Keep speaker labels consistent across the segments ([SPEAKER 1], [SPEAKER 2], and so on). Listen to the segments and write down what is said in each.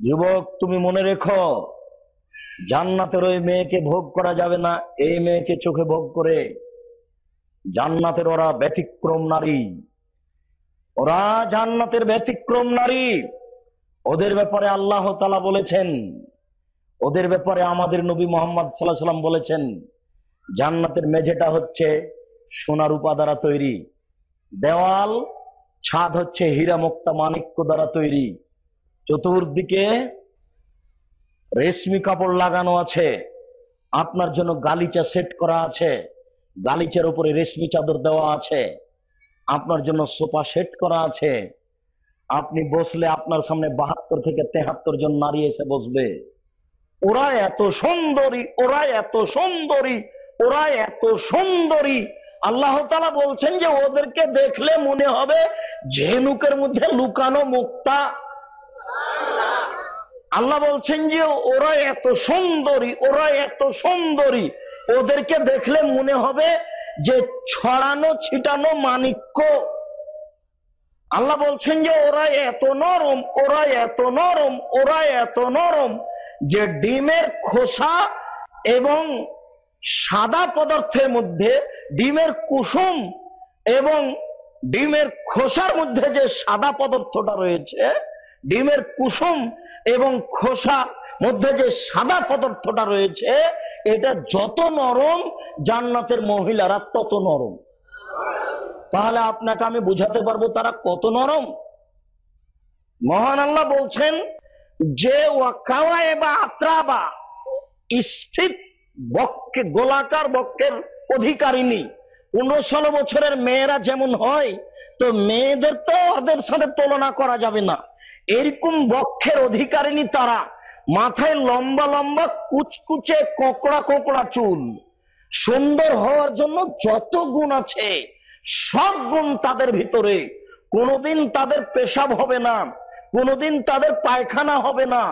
[SPEAKER 1] যুবক, তুমি মনে রেখো, জান্নাতের ওই মেয়েকে ভোগ করা যাবে না, এই মেয়েকে চোখে ভোগ করে। জান্নাতের ওরা ব্যতিক্রম নারী। ওরা জান্নাতের ব্যতিক্রম নারী। ওদের ব্যাপারে আল্লাহ তালা বলেছেন, ওদের ব্যাপারে আমাদের নবী মোহাম্মদ সাল্লাহ সাল্লাম বলেছেন, জান্নাতের মেঝেটা হচ্ছে সোনার উপা দ্বারা তৈরি, দেওয়াল, ছাদ হচ্ছে হীরা মুক্তা মানিক্য দ্বারা তৈরি। চতুর্দিকে রেশমি কাপড় লাগানো আছে। আপনার জন্য গালিচা সেট করা আছে। গালিচার উপরে রেশমি চাদর দেওয়া আছে। আপনার জন্য সোফা সেট করা আছে। আপনি বসলে আপনার সামনে বাহাত্তর থেকে তেহাত্তর জন নারী এসে বসবে। ওরা এত সুন্দরী, ওরা এত সুন্দরী, ওরা এত সুন্দরী। আল্লাহ বলছেন যে ওদেরকে দেখলে মনে হবে ঝেনুকের মধ্যে লুকানো মুক্তা আল্লাহ বলছেন যে, ওরা এত সুন্দরী, ওরা এত সুন্দরী। ওদেরকে দেখলে মনে হবে যে, ছড়ানো, ছিটানো মানিক্য। আল্লাহ বলছেন যে, ওরা এত নরম, ওরা এত নরম, ওরা এত নরম। যে, ডিমের খোসা এবং সাদা পদার্থের মধ্যে ডিমের কুসুম এবং ডিমের খোসার মধ্যে যে সাদা পদার্থটা রয়েছে ডিমের কুসুম এবং খোসা মধ্যে যে সাদা পদার্থটা রয়েছে, এটা যত নরম, জান্নাতের মহিলারা তত নরম। তাহলে আপনাকে আমি বুঝাতে পারব তারা কত নরম? মহান আল্লাহ বলছেন, যে বা আত্রাবা স্ফিত বক্ষে, গোলাকার বক্ষের অধিকারিনী পনেরো ষোলো বছরের মেয়েরা যেমন হয়, তো মেয়েদের তো ওদের সাথে তুলনা করা যাবে না। এরকম বক্ষের অধিকারিনী তারা। মাথায় লম্বা লম্বা কুচকুচে কোকড়া কোকড়া চুল। সুন্দর হওয়ার জন্য যত গুণ আছে, সব গুণ তাদের ভিতরে। কোনোদিন তাদের পেশাব হবে না, কোনোদিন তাদের পায়খানা হবে না,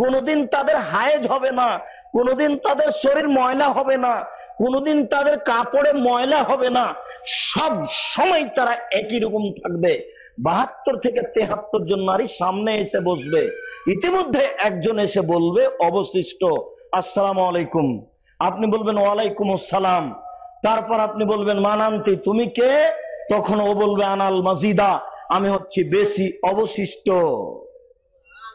[SPEAKER 1] কোনোদিন তাদের হায়েজ হবে না, কোনোদিন তাদের শরীর ময়লা হবে না, কোনোদিন তাদের কাপড়ে ময়লা হবে না। সব সময় তারা একই রকম থাকবে। বাহাত্তর থেকে তেহাত্তর জন নারী সামনে এসে বসবে। ইতিমধ্যে একজন এসে বলবে, অবশিষ্ট, আসসালাম আলাইকুম। আপনি বলবেন, ওয়ালাইকুম আসসালাম। তারপর আপনি বলবেন, মানান্তি, তুমি কে? তখন ও বলবে, আনাল মাজিদা, আমি হচ্ছি বেশি অবশিষ্ট।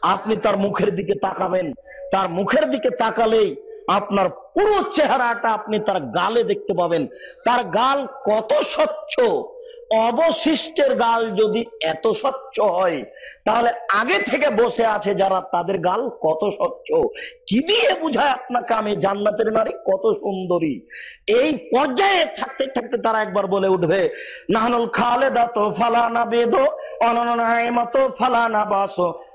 [SPEAKER 1] আপনি তার মুখের দিকে তাকাবেন। তার মুখের দিকে তাকালেই আপনার পুরো চেহারাটা আপনি তার গালে দেখতে পাবেন। তার গাল কত স্বচ্ছ অবশিষ্টের গাল যদি এত স্বচ্ছ হয়, তাহলে আগে থেকে বসে আছে যারা তাদের গাল কত স্বচ্ছ? কি দিয়ে বুঝায় আপনাকে আমি? জান্নাতের নারী কত সুন্দরী। এই পর্যায়ে থাকতে থাকতে তারা একবার বলে উঠবে, নাহানুল খালেদা তো ফালানা বেদ অননায়মত ফালানা বাস।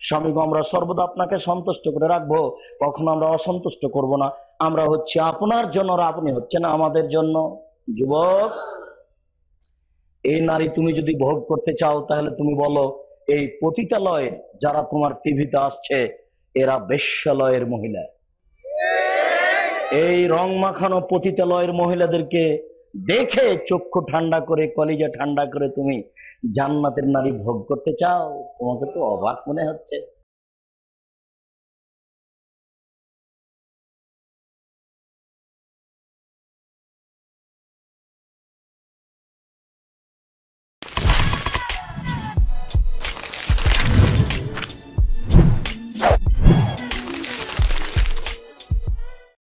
[SPEAKER 1] স্বামীগো আমরা সর্বদা আপনাকে সন্তুষ্ট করে রাখব। কখনো আমরা অসন্তুষ্ট করব না। আমরা হচ্ছে আপনার জন্য আর আপনি হচ্ছেন আমাদের জন্য। যুবক, এই নারী তুমি যদি ভোগ করতে চাও, তাহলে তুমি বলো, এই পতিতালয়ের যারা তোমার টিভিতে আসছে, এরা বেশ্যালয়ের মহিলা। এই রং মাখানো পতিতালয়ের মহিলাদেরকে দেখে চক্ষু ঠান্ডা করে, কলিজা ঠান্ডা করে তুমি জান্নাতের নারী ভোগ করতে চাও? তোমাকে তো অবাক মনে হচ্ছে।